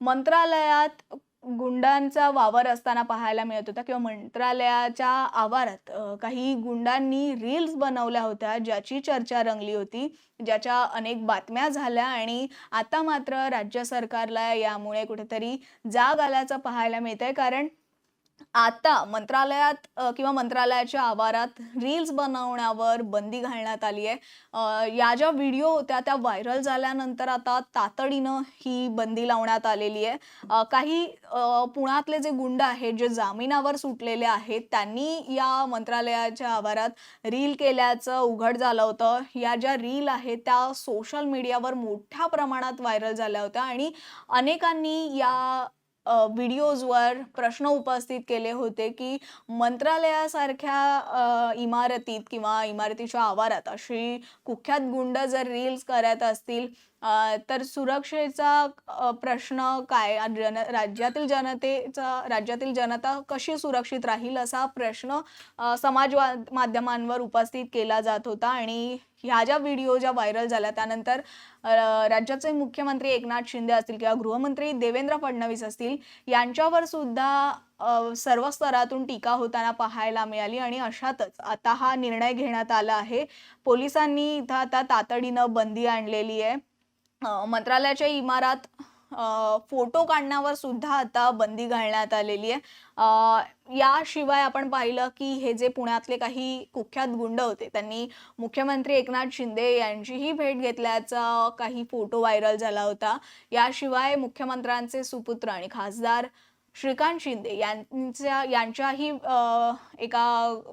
मंत्रालयात गुंडांचा वावर असताना पाहायला मिळत होता किंवा मंत्रालयाच्या आवारात काही गुंडांनी रील्स बनवल्या होत्या ज्याची चर्चा रंगली होती ज्याच्या अनेक बातम्या झाल्या आणि आता मात्र राज्य सरकारला यामुळे कुठेतरी जाग आल्याचं पाहायला मिळतंय. कारण आता मंत्रालयात किंवा मंत्रालयाच्या आवारात रील्स बनवण्यावर बंदी घालण्यात आली आहे. या ज्या व्हिडिओ होत्या त्या व्हायरल झाल्यानंतर आता तातडीनं ही बंदी लावण्यात आलेली आहे. काही पुण्यातले जे गुंड आहेत जे जामिनावर सुटलेले आहेत त्यांनी या मंत्रालयाच्या आवारात रील केल्याचं उघड झालं होतं. या ज्या रील आहेत त्या सोशल मीडियावर मोठ्या प्रमाणात व्हायरल झाल्या होत्या आणि अनेकांनी या व्हिडिओजवर प्रश्न उपस्थित केले होते की मंत्रालयासारख्या इमारतीत किंवा इमारतीच्या आवारात अशी कुख्यात गुंड जर रील्स करत असतील तर सुरक्षेचा प्रश्न काय? जन राज्यातील जनतेचा राज्यातील जनता कशी सुरक्षित राहील असा प्रश्न समाज माध्यमांवर उपस्थित केला जात होता. आणि ह्या ज्या व्हिडिओ ज्या व्हायरल झाल्या त्यानंतर राज्याचे मुख्यमंत्री एकनाथ शिंदे असतील किंवा गृहमंत्री देवेंद्र फडणवीस असतील यांच्यावर सुद्धा सर्व स्तरातून टीका होताना पाहायला मिळाली. आणि अशातच आता हा निर्णय घेण्यात आला आहे. पोलिसांनी इथं आता तातडीनं बंदी आणलेली आहे. मंत्रालयाच्या इमारात फोटो काढण्यावर सुद्धा आता बंदी घालण्यात आलेली आहे. याशिवाय आपण पाहिलं की हे जे पुण्यातले काही कुख्यात गुंड होते त्यांनी मुख्यमंत्री एकनाथ शिंदे यांचीही भेट घेतल्याचा काही फोटो व्हायरल झाला होता. याशिवाय मुख्यमंत्र्यांचे सुपुत्र आणि खासदार श्रीकांत शिंदे यांच्या यांच्याही एका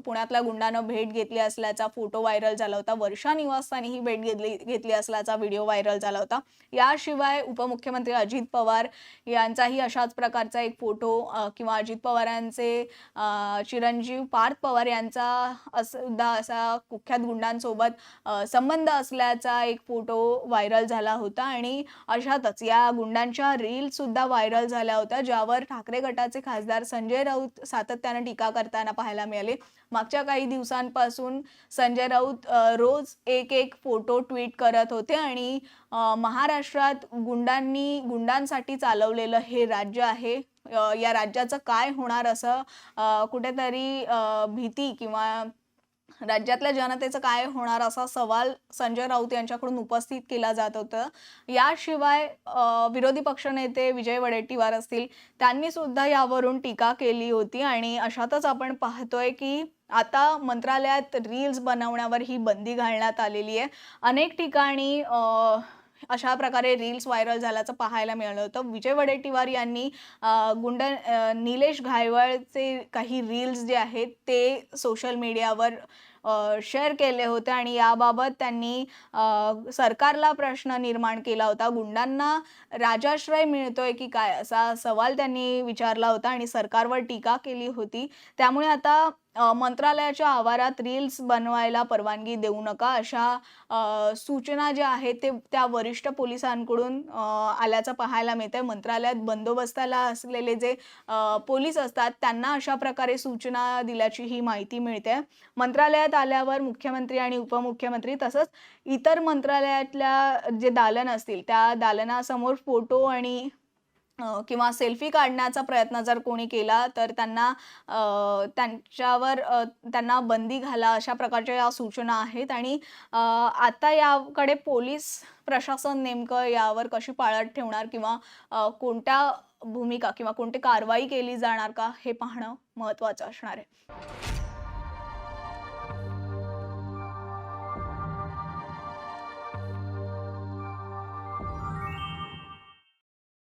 पुण्यातल्या गुंडानं भेट घेतली असल्याचा फोटो व्हायरल झाला होता. वर्षा निवासस्थानी ही भेट घेतली घेतली असल्याचा व्हिडिओ व्हायरल झाला होता. याशिवाय उपमुख्यमंत्री अजित पवार यांचाही अशाच प्रकारचा एक फोटो किंवा अजित पवारांचे यांचे चिरंजीव पार्थ पवार यांचा सुद्धा असा कुख्यात गुंडांसोबत संबंध असल्याचा एक फोटो व्हायरल झाला होता. आणि अशातच या गुंडांच्या रील सुद्धा व्हायरल झाल्या होत्या ज्यावर ठाकरे गटाचे खासदार संजय राऊत सातत्यानं टीका करताना पाहायला मिळाले. मागच्या काही दिवसांपासून संजय राऊत रोज एक एक फोटो ट्विट करत होते आणि महाराष्ट्रात गुंडांनी गुंडांसाठी चालवलेलं हे राज्य आहे. या राज्याचं काय होणार असं कुठेतरी भीती किंवा राज्यातल्या जनतेचं काय होणार असा सवाल संजय राऊत यांच्याकडून उपस्थित केला जात होतं. याशिवाय विरोधी पक्षनेते विजय वडेट्टीवार असतील त्यांनी सुद्धा यावरून टीका केली होती आणि अशातच आपण पाहतोय की आता मंत्रालयात रील्स बनवण्यावर ही बंदी घालण्यात आलेली आहे. अनेक ठिकाणी अशा प्रकारे रील्स व्हायरल झाल्याचं पाहायला मिळालं होतं. विजय वडेट्टीवार यांनी गुंड निलेश घायवळचे काही रील्स जे आहेत ते सोशल मीडियावर शेअर केले होते आणि याबाबत त्यांनी सरकारला प्रश्न निर्माण केला होता. गुंडांना राजाश्रय मिळतोय की काय असा सवाल त्यांनी विचारला होता आणि सरकारवर टीका केली होती. त्यामुळे आता मंत्रालयाच्या आवारात रील्स बनवायला परवानगी देऊ नका अशा सूचना ज्या आहेत ते त्या वरिष्ठ पोलिसांकडून आल्याचं पाहायला मिळतंय. मंत्रालयात बंदोबस्ताला असलेले जे पोलीस असतात त्यांना अशा प्रकारे सूचना दिल्याची ही माहिती मिळते मंत्रालयात आल्यावर मुख्यमंत्री आणि उपमुख्यमंत्री तसंच इतर मंत्रालयातल्या जे दालन असतील त्या दालनासमोर फोटो आणि किंवा सेल्फी काढण्याचा प्रयत्न जर कोणी केला तर त्यांना त्यांच्यावर त्यांना बंदी घाला अशा प्रकारच्या या सूचना आहेत. आणि आता याकडे पोलीस प्रशासन नेमकं यावर कशी पाळत ठेवणार किंवा कोणत्या भूमिका किंवा कोणती कारवाई केली जाणार का हे पाहणं महत्त्वाचं असणार आहे.